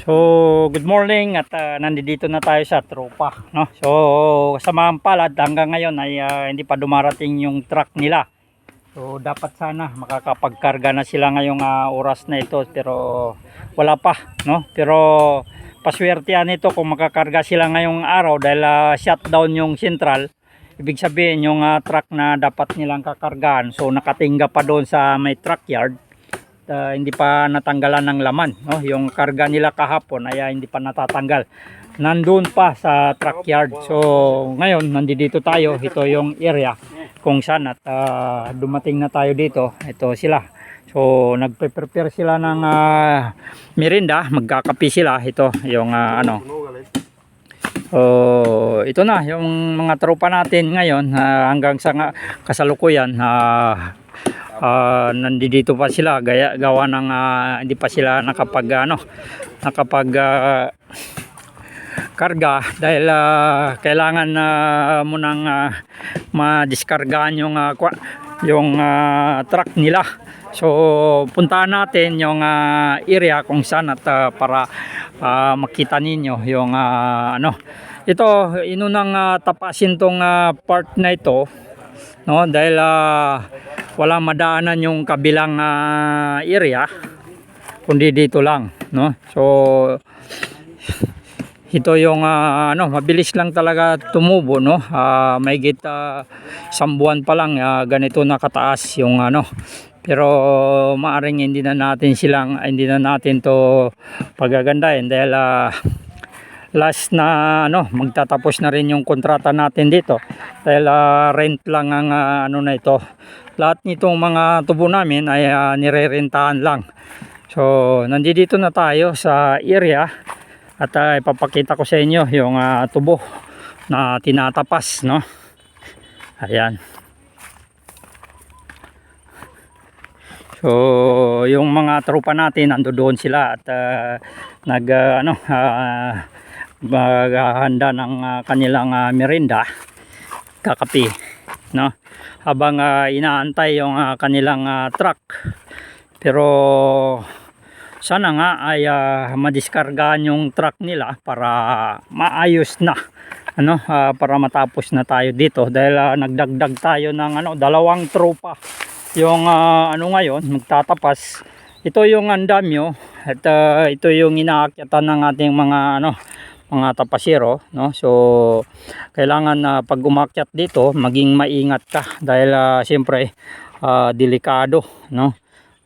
So, good morning at uh, nandito na tayo sa tropa, no? So, kasamahan palad hanggang ngayon ay ah, hindi pa dumarating yung truck nila. So, dapat sana makakapagkarga na sila ngayong ah, oras na ito pero wala pa, no? Pero paswertehan nito kung makakarga sila ngayong araw dahil ah, shutdown yung central. Ibig sabihin yung ah, truck na dapat nilang kakargaan. So, nakatingga pa doon sa may truck yard uh, hindi pa natanggalan ng laman no? Yung karga nila kahapon ay uh, hindi pa natatanggal. Nandun pa sa truck yard. So ngayon nandito tayo. Ito yung area kung saan at uh, dumating na tayo dito. Ito sila. So nagpe-prepare sila ng uh, merinda. Magkakapi sila. Ito yung uh, ano. Oh, ito na yung mga tropa natin ngayon ah, hanggang sa kasalukuyan ah ah, nandito pa sila gaya gawa ng ah, hindi pa sila nakapag ano nakapag ah, karga dahil ah, kailangan na mo nang ah, madiskargahan yung kwa- yung ah, truck nila. So puntahan natin yung ah, area kung saan at ah, para ah, makita ninyo yung ah, ano. Ito inunang ah, tapasin tong ah, part na ito no dahil ah, wala madaanan yung kabilang ah, area kundi dito lang no? So ito yung ah, ano mabilis lang talaga tumubo no? Ah, may gita isang buwan pa lang ah, ganito na kataas yung ano? Pero maaring hindi na natin silang hindi na natin to pagagandahin dahil ah, last na ano magtatapos na rin yung kontrata natin dito. Dahil ah, rent lang ang ah, ano na ito. Lahat nitong mga tubo namin ay ah, nirerentahan lang. So nandito na tayo sa area at ah, ipapakita ko sa inyo yung ah, tubo na tinatapas no? Ayan. So yung mga tropa natin ando doon sila at ah, nag ah, ano ah, maghahanda ng ah, kanilang ah, merinda kakapi no? Habang ah, inaantay yung ah, kanilang ah, truck. Pero sana nga ay ah, madiskargahan yung truck nila para maayos na ano? Ah, para matapos na tayo dito. Dahil ah, nagdagdag tayo ng ano dalawang tropa. Yung ah, ano ngayon magtatapas. Ito yung andamyo at ah, ito yung inaakyatan ng ating mga ano mga tapasero no? So kailangan na pag umakyat dito maging maingat ka dahil ah, siyempre ah, delikado no?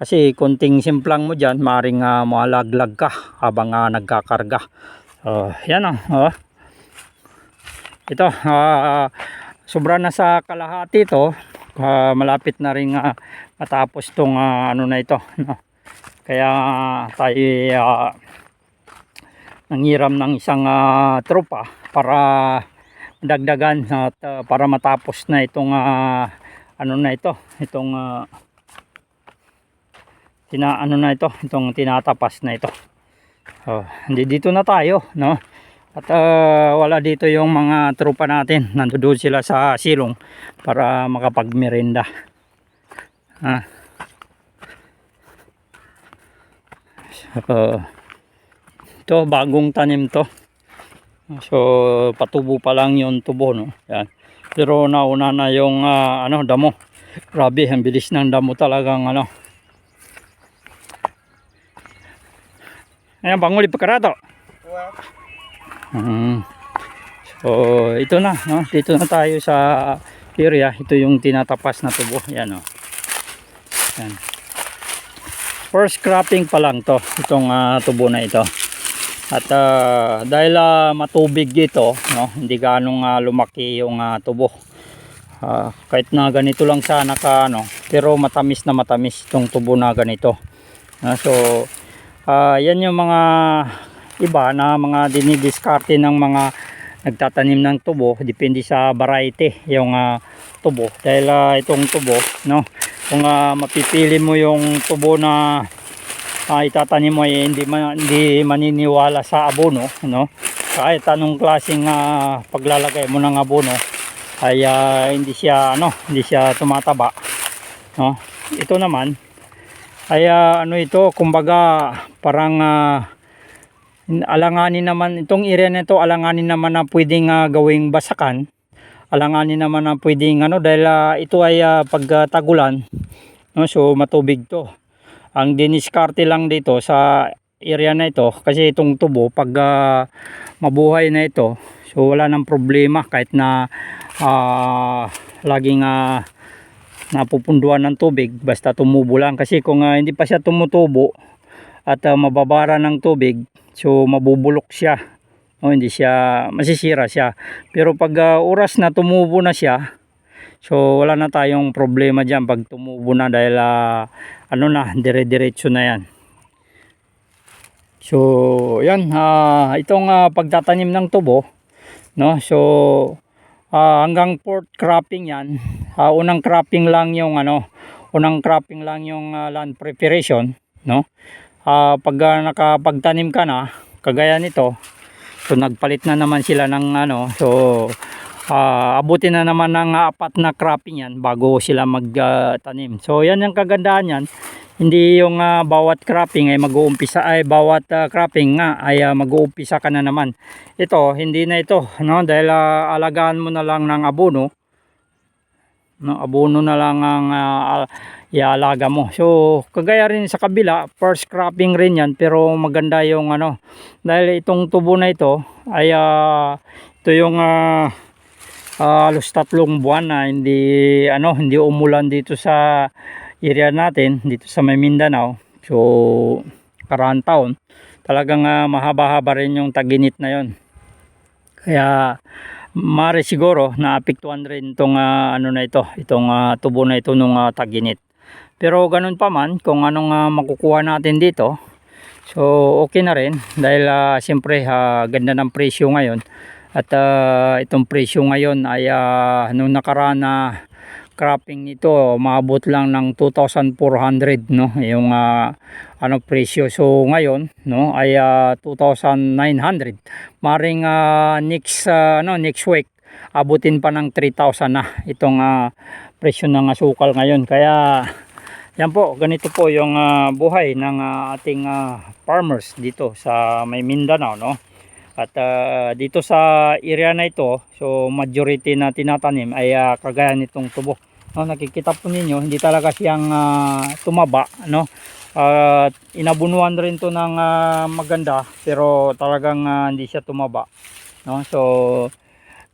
Kasi kunting simplang mo dyan maring uh, malaglag ka habang ah, nagkakarga. So yan oh. ito ah, sobra na sa kalahati to. Ah, malapit na rin ah, matapos tong ah, ano na ito no? Kaya tayo ah, nangiram ng isang ah, tropa para dagdagan at ah, para matapos na itong ah, ano na ito itong ah, tina ano na ito itong tinatapas na ito. Oh, hindi dito na tayo no? At ah, wala dito yung mga tropa natin. Nandoon sila sa silong para makapagmerenda. Ah. so, ito bagong tanim to so patubo pa lang yung tubo no yan pero nauna na yung ah, ano damo grabe ang bilis ng damo talagang ano ayan banguli pagkarato Mm. So, ito na, no? Dito na tayo sa area. Ito yung tinatapas na tubo. Yan, oh. Yan. First cropping pa lang to, itong ah, tubo na ito. At ah, dahil ah, matubig dito, no? Hindi ganong ah, lumaki yung ah, tubo. Ah, kahit na ganito lang sana ka, ano, pero matamis na matamis itong tubo na ganito. Ah, so, ah, yan yung mga iba na mga dinidiskarte ng mga nagtatanim ng tubo depende sa variety yung ah, tubo dahil ah, itong tubo no kung ah, mapipili mo yung tubo na ah, itatanim mo ay hindi, ma- hindi maniniwala sa abono no kahit anong klaseng ah, paglalagay mo ng abono ay ah, hindi siya ano hindi siya tumataba no ito naman ay ah, ano ito, kumbaga parang ah, alanganin naman itong area na alanganin naman na pwedeng ah, gawing basakan. Alanganin naman na pwedeng ano dahil ah, ito ay ah, pag ah, tagulan, no, so matubig to. Ang diniskarte lang dito sa area na ito kasi itong tubo pag ah, mabuhay na ito, so wala nang problema kahit na ah, laging ah, napupunduan ng tubig basta tumubo lang. Kasi kung ah, hindi pa siya tumutubo at ah, mababara ng tubig so mabubulok siya o hindi siya masisira siya. Pero pag ah, oras na tumubo na siya so wala na tayong problema diyan pag tumubo na dahil ah, ano na dire-diretso na yan. So yan ah, itong ah, pagtatanim ng tubo no? So ah, hanggang fourth cropping yan Ah, unang cropping lang yung ano unang cropping lang yung ah, land preparation no? Ah, pag ah, nakapagtanim ka na kagaya nito so nagpalit na naman sila ng ano so ah, abutin na naman ng apat na cropping yan bago sila magtanim. So yan yung kagandahan yan hindi yung ah, bawat cropping ay mag-uumpisa ay bawat ah, cropping nga ay ah, mag-uumpisa ka na naman. Ito hindi na ito no? Dahil ah, alagaan mo na lang ng abono no? Abono na lang ang ah, ialaga mo. So kagaya rin sa kabila first cropping rin yan pero maganda yung ano. Dahil itong tubo na ito ay ah, ito yung ah, ah, halos tatlong buwan na hindi ano hindi umulan dito sa area natin dito sa may Mindanao. So karaan taon. Talagang ah, mahaba-haba rin yung taginit na yon kaya mare siguro naapektuhan rin itong ah, ano na ito itong ah, tubo na ito nung ah, taginit. Pero ganun pa man kung anong ah, makukuha natin dito so okay na rin. Dahil ah, siyempre ah, ganda ng presyo ngayon at ah, itong presyo ngayon ay ah, nung nakaraan na cropping nito maabot lang ng 2,400 no? Yung ah, ano presyo. So ngayon no ay ah, 2,900 maring ah, next ah, ano next week abutin pa ng 3,000 na itong ah, presyo ng asukal ngayon. Kaya yan po ganito po yung ah, buhay ng ah, ating ah, farmers dito sa may Mindanao no at ah, dito sa area na ito so majority na tinatanim ay ah, kagaya nitong tubo. No nakikita po ninyo hindi talaga siyang ah, tumaba no? At inabunuan rin to ng ah, maganda pero talagang ah, hindi siya tumaba no? So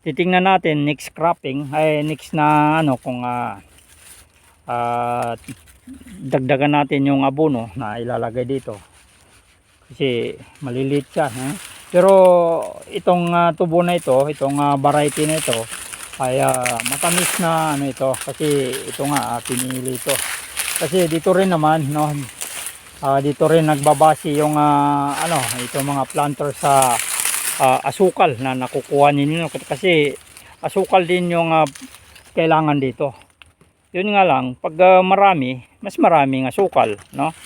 titingnan natin next cropping ay next na ano kung ah, ah, dagdagan natin yung abono na ilalagay dito. Kasi maliliit siya eh? Pero itong ah, tubo na ito itong ah, variety na ito ay ah, matamis na ano ito kasi ito nga ah, pinili ito. Kasi dito rin naman no ah, dito rin nagbabase yung ah, ano ito mga planter sa ah, asukal na nakukuha ninyo kasi asukal din yung ah, kailangan dito. Yun nga lang pag ah, marami mas maraming asukal no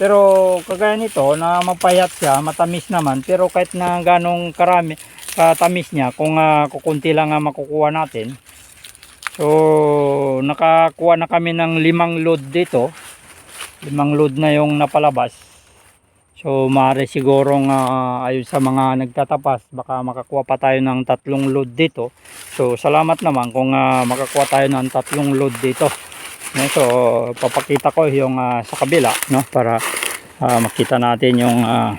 pero kagaya nito na mapayat siya matamis naman. Pero kahit na ganong karami katamis niya kung uh, kukunti lang ang makukuha natin. So nakakuha na kami ng limang load dito. Limang load na yung napalabas. So maaari siguro uh, ayon sa mga nagtatapas. Baka makakuha pa tayo ng tatlong load dito. So salamat naman kung uh, makakuha tayo ng tatlong load dito so papakita ko yung uh, sa kabila no? Para uh, makita natin yung uh,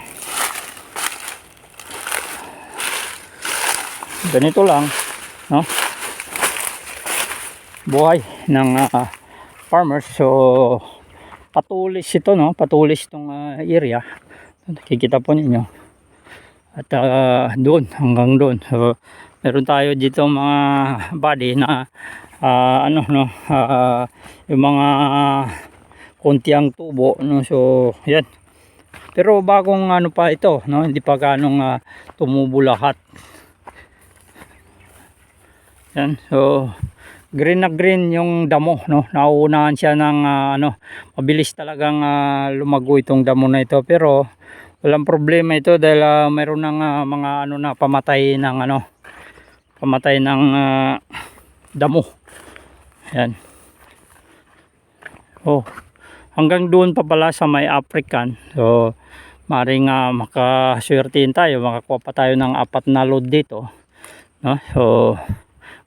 ganito lang no? Buhay ng uh, farmers. So patulis ito no? Patulis itong uh, area. Nakikita po ninyo. At uh, doon hanggang doon. So meron tayo dito mga body na uh, ano no? Uh, yung mga uh, kontiang tubo no? So yan. Pero bagong ano pa ito no? Hindi pa ganong uh, tumubo lahat yan. So green na green yung damo no? Nauunahan siya ng ah, ano mabilis talagang ah, lumago itong damo na ito. Pero walang problema ito dahil ah, mayroon ng ah, mga ano na pamatay ng ano pamatay ng ah, damo yan oh hanggang doon pa pala sa may African. So, maring uh, makaswertein tayo, makakuha pa tayo ng apat na load dito. No? So,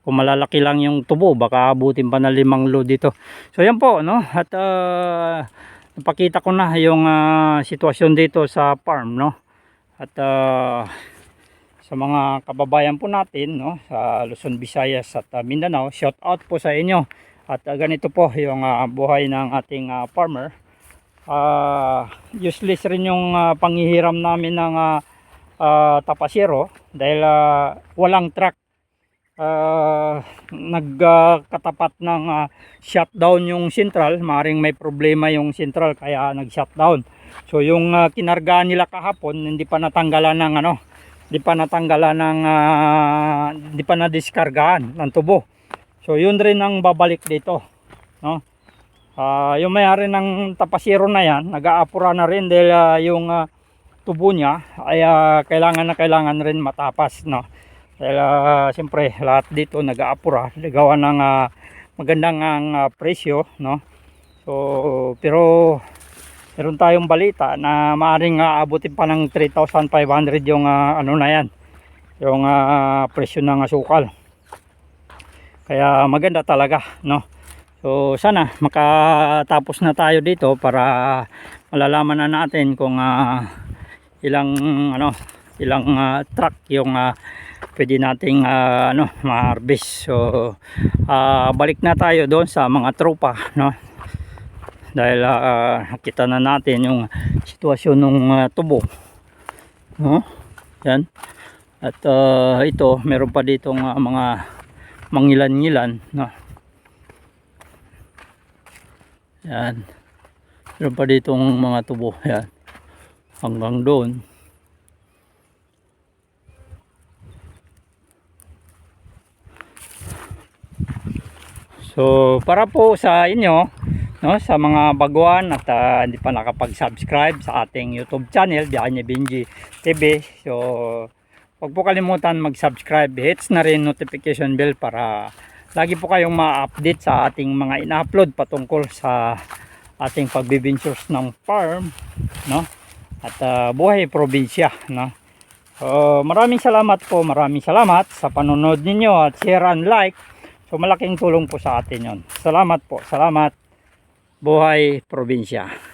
kung malalaki lang yung tubo, baka abutin pa na limang load dito. So, yan po, no? At uh, napakita ko na yung ah, sitwasyon dito sa farm, no? At ah, sa mga kababayan po natin, no? Sa Luzon, Visayas at ah, Mindanao, shout out po sa inyo. At ah, ganito po yung ah, buhay ng ating ah, farmer. Ah, useless rin yung ah, panghihiram namin ng ah, ah, tapasero dahil ah, walang truck uh, nagkatapat ng ah, shutdown yung central maring may problema yung central kaya nag-shutdown so yung ah, kinargaan nila kahapon hindi pa natanggalan ng ano hindi pa natanggalan ng ah, hindi pa nadiskargahan ng tubo. So yun rin ang babalik dito no? Ah, yung may-ari ng tapasiro na yan nag-aapura na rin dahil ah, yung ah, tubo niya ay ah, kailangan na kailangan rin matapas no? Dahil ah, siyempre lahat dito nag-aapura. Gawa ng ah, magandang ang ah, presyo no? So pero meron tayong balita na maaring aabutin pa ng 3,500 yung ah, ano na yan yung ah, presyo ng asukal. Kaya maganda talaga no? So sana makatapos na tayo dito para malalaman na natin kung ah, ilang ano ilang ah, truck yung ah, pwede nating ah, ano ma-harvest. So ah, balik na tayo doon sa mga tropa no dahil ah, nakita na natin yung sitwasyon ng tubo. No? Yan. At ah, ito meron pa ditong ah, mga mangilan-ngilan no? Yan. Meron pa ditong mga tubo. Yan. Hanggang doon. So, para po sa inyo, no, sa mga baguhan at ah, hindi pa nakapag-subscribe sa ating YouTube channel, Biyanya Benji TV. So, huwag po kalimutan mag-subscribe. Hits na rin notification bell para lagi po kayong ma-update sa ating mga ina-upload patungkol sa ating pagbibintures ng farm, no? At ah, buhay probinsya, no? So, maraming salamat po, maraming salamat sa panonood ninyo at share and like. So malaking tulong po sa atin yon. Salamat po, salamat. Buhay probinsya.